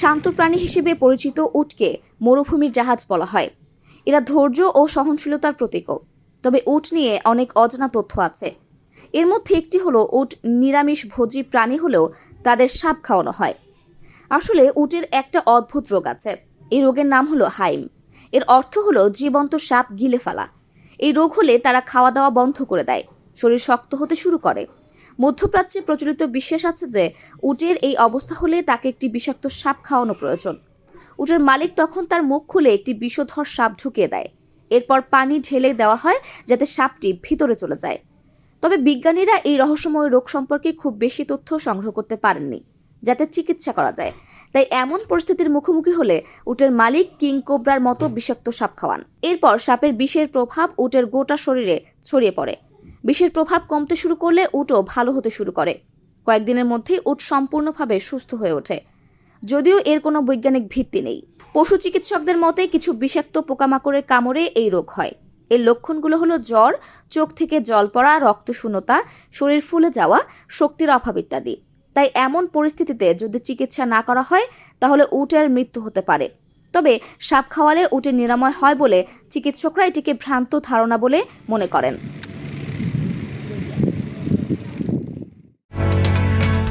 শান্ত প্রাণী হিসেবে পরিচিত উটকে মরুভূমির জাহাজ বলা হয়। এরা ধৈর্য ও সহনশীলতার প্রতীকও। তবে উট নিয়ে অনেক অজানা তথ্য আছে। এর মধ্যে একটি হলো উট নিরামিষ ভোজী প্রাণী হলেও তাদের সাপ খাওয়ানো হয়। আসলে উটের একটা অদ্ভুত রোগ আছে। এই রোগের নাম হলো হাইম। এর অর্থ হলো জীবন্ত সাপ গিলে ফেলা। এই রোগ হলে তারা খাওয়া দাওয়া বন্ধ করে দেয়। শরীর শক্ত হতে শুরু করে। মধ্যপ্রাচ্যে প্রচলিত বিশ্বাস আছে যে, উটের এই অবস্থা হলে তাকে একটি বিষাক্ত সাপ খাওয়ানো প্রয়োজন। উটের মালিক তখন তার মুখ খুলে একটি বিষধর সাপ ঢুকিয়ে দেয়। এরপর পানি ঢেলে দেওয়া হয় যাতে সাপটি ভিতরে চলে যায়। তবে বিজ্ঞানীরা এই রহস্যময় রোগ সম্পর্কে খুব বেশি তথ্য সংগ্রহ করতে পারেননি, যাতে চিকিৎসা করা যায়। তাই এমন পরিস্থিতির মুখোমুখি হলে উটের মালিক কিং কোবরার মতো বিষাক্ত সাপ খাওয়ান। এরপর সাপের বিষের প্রভাব উটের গোটা শরীরে ছড়িয়ে পড়ে। বিষের প্রভাব কমতে শুরু করলে উটও ভালো হতে শুরু করে। কয়েকদিনের মধ্যেই উট সম্পূর্ণভাবে সুস্থ হয়ে ওঠে। যদিও এর কোনো বৈজ্ঞানিক ভিত্তি নেই। পশু চিকিৎসকদের মতে কিছু বিষাক্ত পোকামাকড়ের কামড়ে এই রোগ হয়। এর লক্ষণগুলো হলো জ্বর, চোখ থেকে জল পড়া, রক্তশূন্যতা, শরীর ফুলে যাওয়া, শক্তির অভাব ইত্যাদি। তাই এমন পরিস্থিতিতে যদি চিকিৎসা না করা হয়, তাহলে উটের মৃত্যু হতে পারে। তবে সাপ খাওয়ালে উটের নিরাময় হয় বলে চিকিৎসকরা এটিকে ভ্রান্ত ধারণা বলে মনে করেন।